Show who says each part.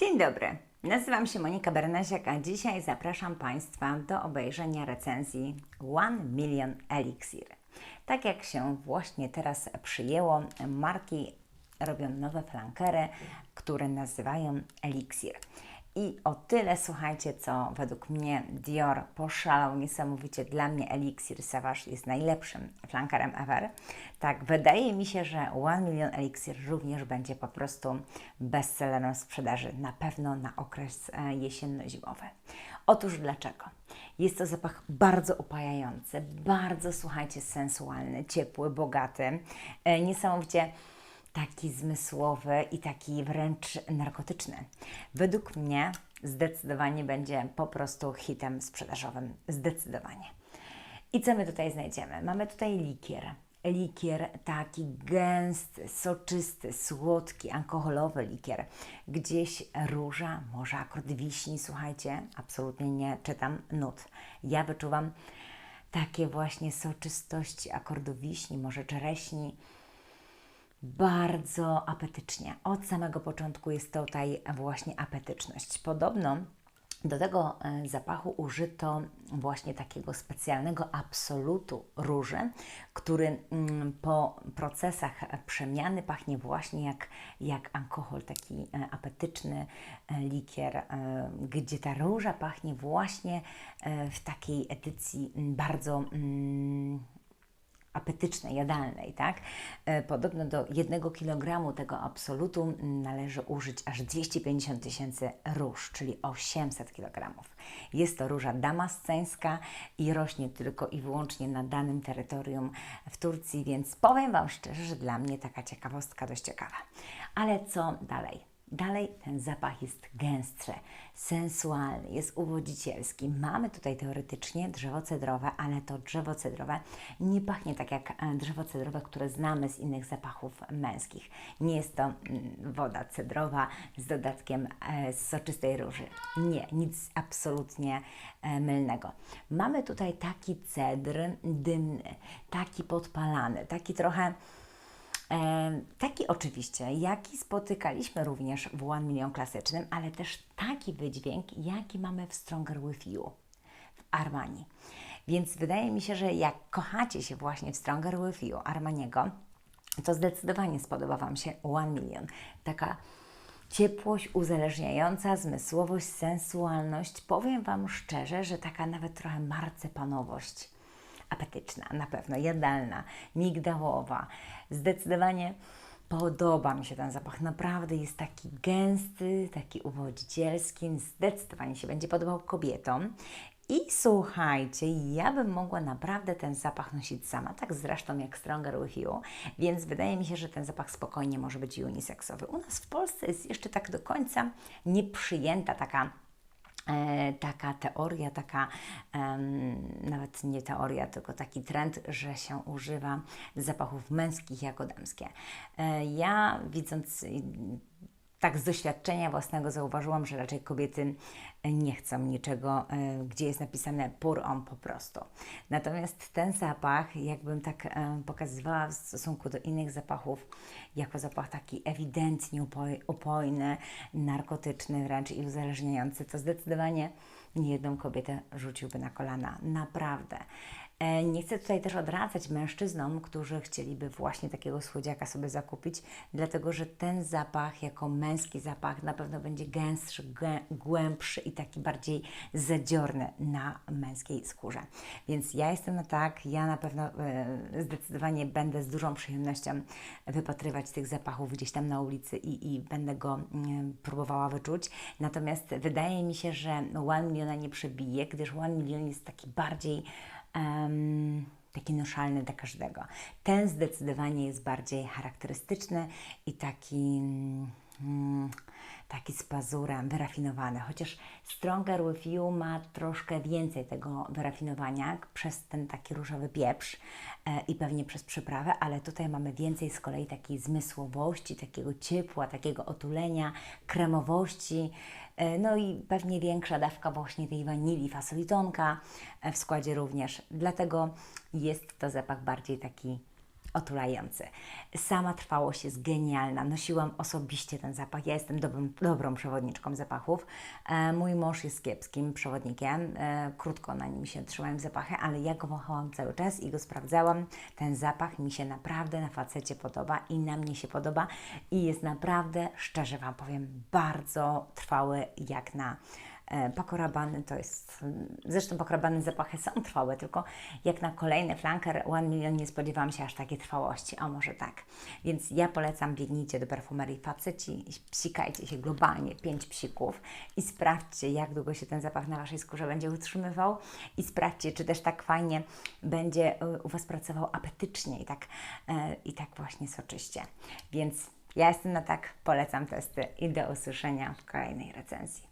Speaker 1: Dzień dobry, nazywam się Monika Bernaziak, a dzisiaj zapraszam Państwa do obejrzenia recenzji One Million Elixir. Tak jak się właśnie teraz przyjęło, marki robią nowe flankery, które nazywają Elixir. I o tyle, słuchajcie, co według mnie Dior poszalał niesamowicie. Dla mnie Elixir Savage jest najlepszym flankerem ever. Tak, wydaje mi się, że One Million Elixir również będzie po prostu bestsellerem sprzedaży. Na pewno na okres e, jesienno-zimowy. Otóż dlaczego? Jest to zapach bardzo upajający, bardzo, słuchajcie, sensualny, ciepły, bogaty, e, niesamowicie taki zmysłowy i taki wręcz narkotyczny. Według mnie zdecydowanie będzie po prostu hitem sprzedażowym. Zdecydowanie. I co my tutaj znajdziemy? Mamy tutaj likier. Likier taki gęsty, soczysty, słodki, alkoholowy likier. Gdzieś róża, może akurat wiśni, słuchajcie, absolutnie nie czytam nut. Ja wyczuwam takie właśnie soczystości akordu wiśni, może czereśni, bardzo apetycznie. Od samego początku jest tutaj właśnie apetyczność. Podobno do tego e, zapachu użyto właśnie takiego specjalnego absolutu róży, który mm, po procesach przemiany pachnie właśnie jak, jak alkohol, taki e, apetyczny e, likier, gdzie ta róża pachnie właśnie w takiej edycji bardzo mm, apetycznej, jadalnej, tak? E, podobno do jednego kilogramu tego absolutu należy użyć aż 250 tysięcy róż, czyli 800 kilogramów. Jest to róża damasceńska i rośnie tylko i wyłącznie na danym terytorium w Turcji, więc powiem Wam szczerze, że dla mnie taka ciekawostka dość ciekawa. Ale co dalej? Dalej ten zapach jest gęstszy, sensualny, jest uwodzicielski. Mamy tutaj teoretycznie drzewo cedrowe, ale to drzewo cedrowe nie pachnie tak jak e, drzewo cedrowe, które znamy z innych zapachów męskich. Nie jest to mm, woda cedrowa z dodatkiem e, soczystej róży. Nie, nic absolutnie e, mylnego. Mamy tutaj taki cedr dymny, taki podpalany, taki trochę Taki oczywiście, jaki spotykaliśmy również w One Million klasycznym, ale też taki wydźwięk, jaki mamy w Stronger With You w Armani. Więc wydaje mi się, że jak kochacie się właśnie w Stronger With You Armaniego, to zdecydowanie spodoba Wam się One Million. Taka ciepłość uzależniająca, zmysłowość, sensualność. Powiem Wam szczerze, że taka nawet trochę marcepanowość apetyczna, na pewno jadalna, migdałowa. Zdecydowanie podoba mi się ten zapach. Naprawdę jest taki gęsty, taki uwodzicielski. Zdecydowanie się będzie podobał kobietom. I słuchajcie, ja bym mogła naprawdę ten zapach nosić sama, tak zresztą jak Stronger With You, więc wydaje mi się, że ten zapach spokojnie może być uniseksowy. U nas w Polsce jest jeszcze tak do końca nieprzyjęta taka taka teoria, taka nawet nie teoria, tylko taki trend, że się używa zapachów męskich jako damskie. E, ja widząc tak z doświadczenia własnego zauważyłam, że raczej kobiety nie chcą niczego, e, gdzie jest napisane pour on po prostu. Natomiast ten zapach, jakbym tak e, pokazywała w stosunku do innych zapachów, jako zapach taki ewidentnie upojny, narkotyczny wręcz i uzależniający, to zdecydowanie niejedną kobietę rzuciłby na kolana. Naprawdę. E, nie chcę tutaj też odradzać mężczyznom, którzy chcieliby właśnie takiego słodziaka sobie zakupić, dlatego że ten zapach, jako męski zapach, na pewno będzie gęstszy, głębszy i taki bardziej zadziorny na męskiej skórze. Więc ja jestem na tak, ja na pewno e, zdecydowanie będę z dużą przyjemnością wypatrywać tych zapachów gdzieś tam na ulicy i, i będę go mm, próbowała wyczuć. Natomiast wydaje mi się, że One Miliona nie przebije, gdyż One Million jest taki bardziej um, taki noszalny dla każdego. Ten zdecydowanie jest bardziej charakterystyczny i taki, mm, taki z pazurem, wyrafinowany. Chociaż Stronger With You ma troszkę więcej tego wyrafinowania przez ten taki różowy pieprz e, i pewnie przez przyprawę, ale tutaj mamy więcej z kolei takiej zmysłowości, takiego ciepła, takiego otulenia, kremowości, E, no i pewnie większa dawka właśnie tej wanilii, fasolitonka e, w składzie również. Dlatego jest to zapach bardziej taki otulający. Sama trwałość jest genialna. Nosiłam osobiście ten zapach. Ja jestem dobrą, dobrą przewodniczką zapachów. E, mój mąż jest kiepskim przewodnikiem. E, krótko na nim się trzymają zapachy, ale ja go wąchałam cały czas i go sprawdzałam. Ten zapach mi się naprawdę na facecie podoba i na mnie się podoba i jest naprawdę, szczerze Wam powiem, bardzo trwały jak na Pakorabany to jest, zresztą pakorabany zapachy są trwałe, tylko jak na kolejny flanker One Million nie spodziewałam się aż takiej trwałości, a może tak. Więc ja polecam, biegnijcie do perfumerii faceci, psikajcie się globalnie, pięć psików i sprawdźcie, jak długo się ten zapach na Waszej skórze będzie utrzymywał i sprawdźcie, czy też tak fajnie będzie e, u Was pracował apetycznie i tak, e, i tak właśnie soczyście. Więc ja jestem na tak, polecam testy i do usłyszenia w kolejnej recenzji.